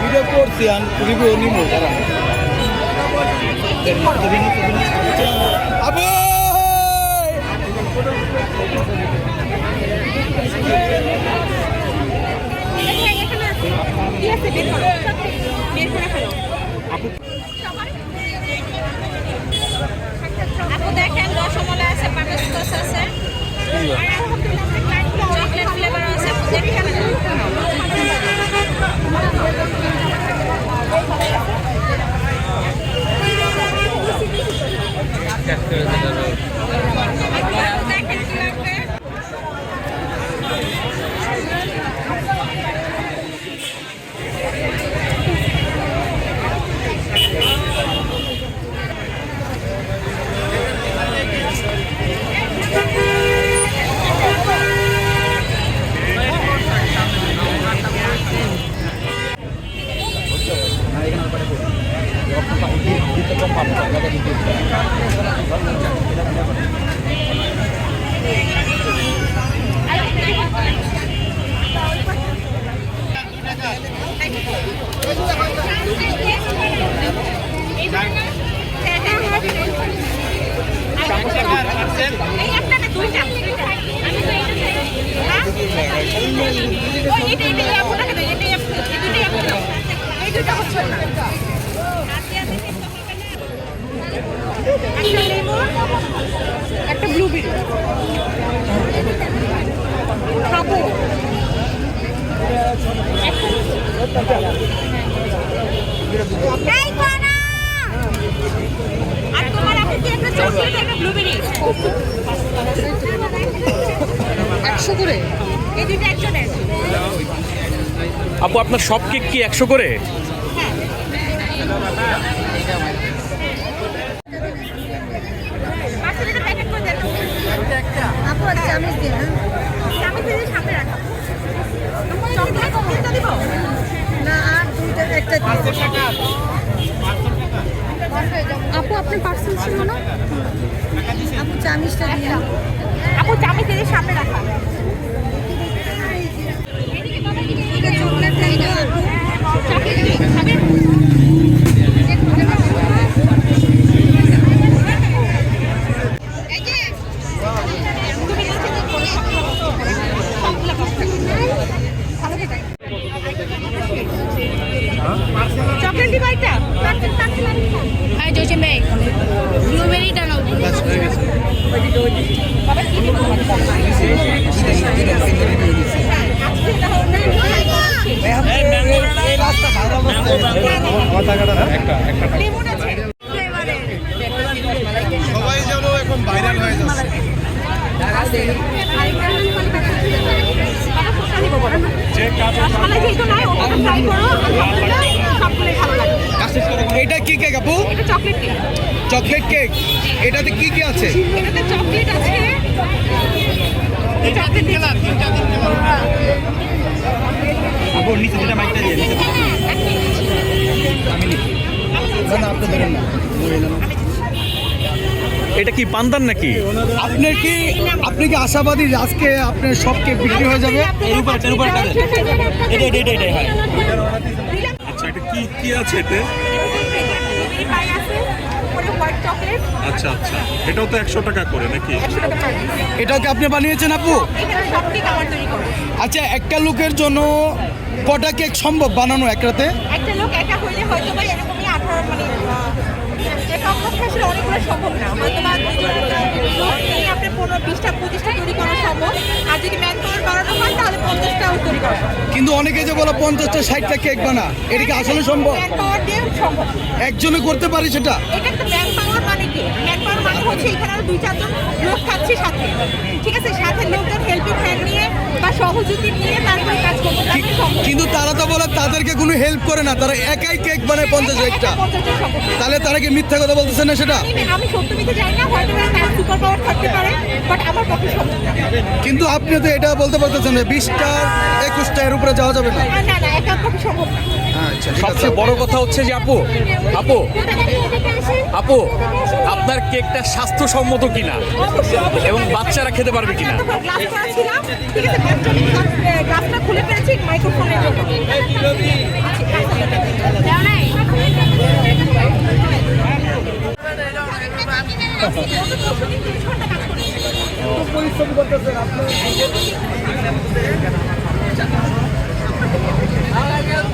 Video করছি আর review নিব আবু আপু দেখেন রসমালাই আছে বাটারস্কচ আছে চকলেট ফ্লেভার আছে আপু দেখেন আপু দেখেন কি লাগবে এই একটা না দুইটা আমি তো এইটা চাই। হ্যাঁ? ওই এটা এটা এই আপুটাকে দাও, এটাই আপু, এই দুটোই আপু দাও। এই দুটো হচ্ছে না। একটা লেমন, একটা ব্লুবেরি খাব এই পানা! আর তোমার আপু কি একটা চকলেট একটা ব্লুবেরি একশো করে? এই দুটো একজনের আপু আপনার সব কেক কি একশো করে? পাঁচশো প্যাকেট করে দেন আপু আচ্ছা আমি দিন আমি দিদি সামনে রাখা চকলেট তিনটা দিব না আর দুইটা একটা আপনার পার্সেল ছিল না? আপু চামিচটা দিয়ে আপু চামিচ দিদি সামনে রাখা। চকলেট না আপু। ভালো খেতে চকলেট দিবা একটা পার্সেল পার্সেল আমি Ay, yo siempre. Blueberry টা নাও। সবাই যেন এখন ভাইরাল হয়ে যাচ্ছে। এটা কি কেক আপু? চকলেট কেক এটাতে কি কি আছে? এটাতে চকলেট আছে আপু নিচে যেটা মাইকটা দিয়ে নিচে আমি না না আপনি ধরেন না। এটা কি পান্তান নাকি? আপনার কি আপনি কি আশাবাদী আজকে আপনার সবকে বিক্রি হয়ে যাবে? এর উপর এর উপর এটা এটা এটা এটা হয়। আচ্ছা এটা কি কি আছে এতে? আচ্ছা আচ্ছা। এটাও তো একশো টাকা করে নাকি? এটাও কি আপনি বানিয়েছেন আপু? আচ্ছা একটা লোকের জন্য কটা কেক সম্ভব বানানো এক রাতে? একটা লোক একা হইলে হয়তো বা এরকমই আঠারো মানে আহ, অনেকগুলো সম্ভব না হয়তো বা দুজন আপনি পনেরো বিশটা পঁচিশটা তৈরি করা সম্ভব আর যদি ম্যান পাওয়ার বাড়ানো হয় তাহলে পঞ্চাশটাও তৈরি করা কিন্তু অনেকে যে বলে পঞ্চাশটা, ষাটটা কেক বানা এটা কি আসলে সম্ভব? ম্যান পাওয়ার দিয়ে একজনে করতে পারে সেটা? এটা একটা ম্যান পাওয়ার মানে কি ম্যান পাওয়ার মানে হচ্ছে এখানে আরও দুই চারজন লোক থাকছে সাথে ঠিক আছে, সাথে লোকজন হেল্পিং হ্যান্ড নিয়ে বা সহযোগী নিয়ে তারপরে কিন্তু তারা তো বলে তাদেরকে কোনো হেল্প করে না তারা একাই কেক বানায় পঞ্চাশ একটা। তাহলে তারা কি মিথ্যা কথা বলতেছে না সেটা আমি আমি সত্য মিথ্যে জানি না হয়তো তার সুপার পাওয়ার থাকতে পারে বাট আমার পক্ষে সম্ভব না কিন্তু আপনি তো এটা বলতে পারতেছেন না বিশটা একুশটা এর উপরে যাওয়া যাবে না না না না পক্ষে সম্ভব না ঠিক আছে। আচ্ছা, সবচেয়ে বড় কথা হচ্ছে যে আপু আপু আপু আপনার কেকটা স্বাস্থ্যসম্মত কিনা? এবং বাচ্চারা খেতে পারবে কিনা? আপনার